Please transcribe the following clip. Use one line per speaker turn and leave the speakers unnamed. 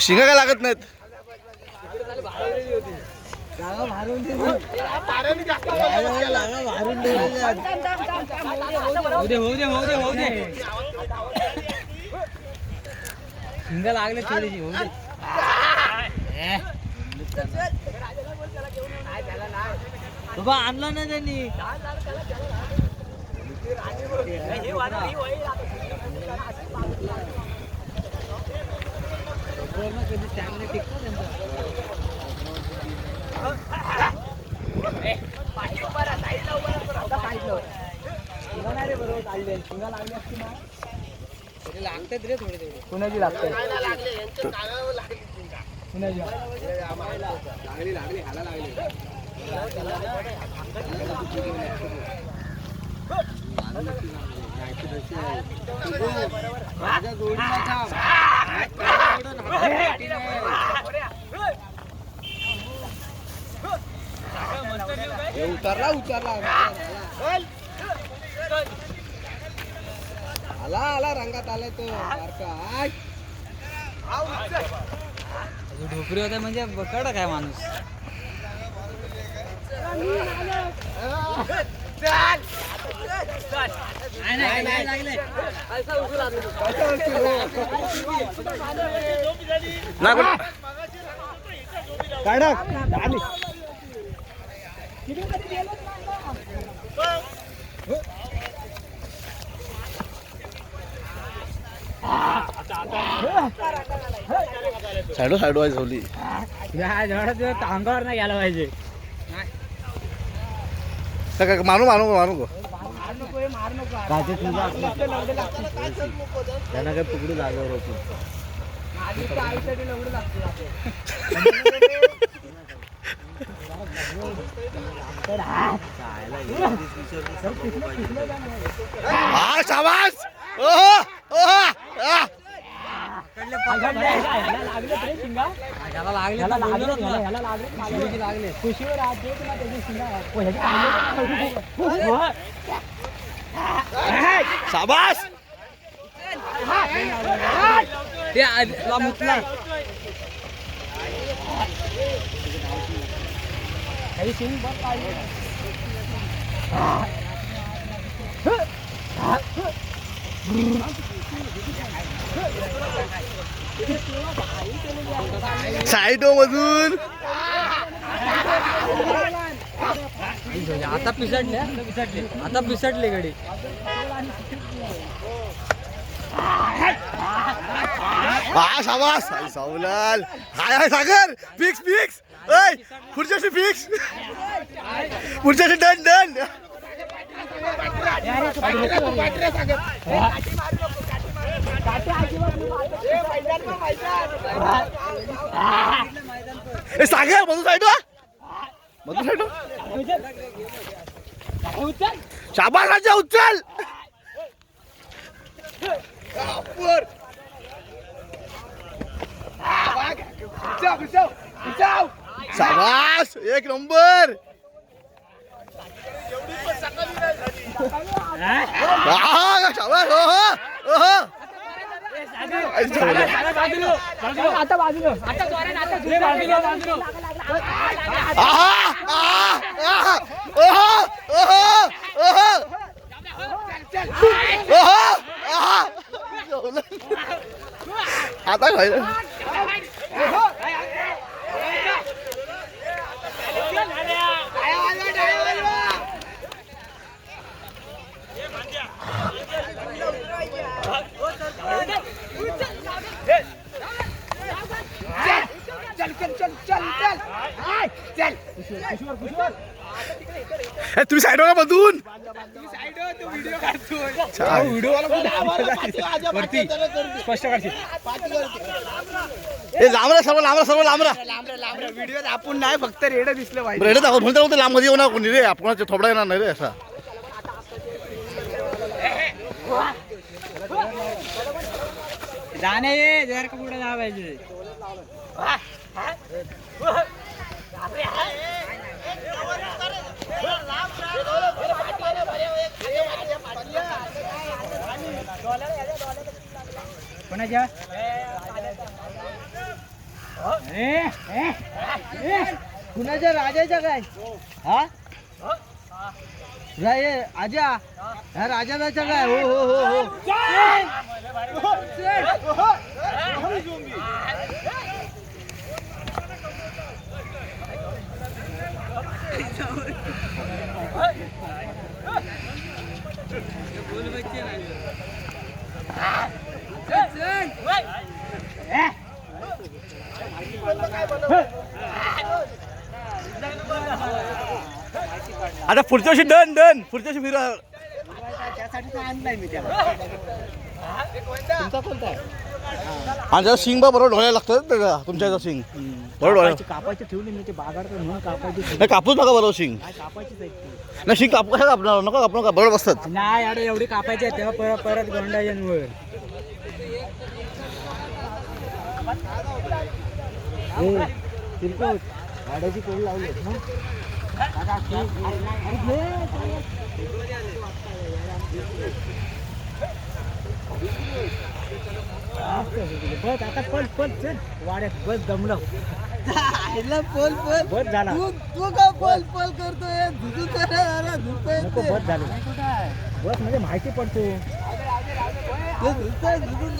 शिंगा काय लागत नाहीत?
होऊ दे होऊ दे होऊ दे. दे लागले थोडीशी बाबा आणला ना त्यांनी. कधी चांगले टिकतो त्यांचा लागतात रे थोडे थोडे
कुणाची लागते उतरला उतरला. आला आला रंगात आलाय तो. सारखा आय.
ढोकरी होते म्हणजे कडक आहे माणूस?
साईडो साईडो आहे झोली.
अंगावर नाही गेला पाहिजे.
काय मानू मानू मानू गो
त्यांना काय पकडू जागेवर होती
शाबास! ओहो ओहो आ.
त्याला लागले तर बोललो ना तुला. लागले
शाबास
ते आधीला मुतला
साईडो मधून
आता पिसडले आता पिसडले आता पिसडले गडी.
हा शाबास आई सावलाल. हाय हाय सागर. फिक्स फिक्स ऐ पुढच्याशी फिक्स पुढच्याशी डन डन सागर मधून साईड मधून साईड? शाबास राजा उचल! शाबास एक नंबर हा, शाबास हो हो हो आई सावलाल.
आता बाजूला आता बाजूला
आहा, आहा, आहा, ओहो, ओहो, ओहो. ओहो, आहा. आता खायला ए, तुम्ही साईड का मधून
स्पष्ट करशील?
लांबरा सर्व लांबरा सर्व लांबरा
व्हिडिओ आपण नाही फक्त रेड दिसलं पाहिजे
रेड दाखव म्हणतो म्हणतो लांबमध्ये येऊ ना कोणी रे. आपण थोडा येणार नाही रे असा.
जाणे जर का पुढे जा पाहिजे कोणाच्या कुणाच्या राजाच्या काय हा राय आजा ह्या राजाचा काय हो हो हो हो
आता पुढच्या वर्षी डन डन. पुढच्या वर्षी फिरा
त्यासाठी आणलाय मी त्याला तुमचा कोणता आहे
आणि जरा शिंग बा बरोबर ढोळायला लागतं त्याला तुमच्या याचा शिंग. बरोबर ढोळायला
कापायची कापायची ठेवली मी ते म्हणून कापायची ठेवली.
नाही कापूस नका बरोबर शिंग.
काय कापायचीच आहे ती.
नाही शिंग कापू कशा कापणार? नका कापू नका बरोबर बसतात.
नाही अरे एवढी कापायची आहे तेव्हा परत परत तिरकोट गाड्याची कोड लावली बस आता पल पल चल वाड्यात बस दमलं
पल पल
बस झाला
तू का पल पल करतोय दुधू करा धुतोय
नको बस झालं बस म्हणजे माहिती पडतो
धुतोय धुतून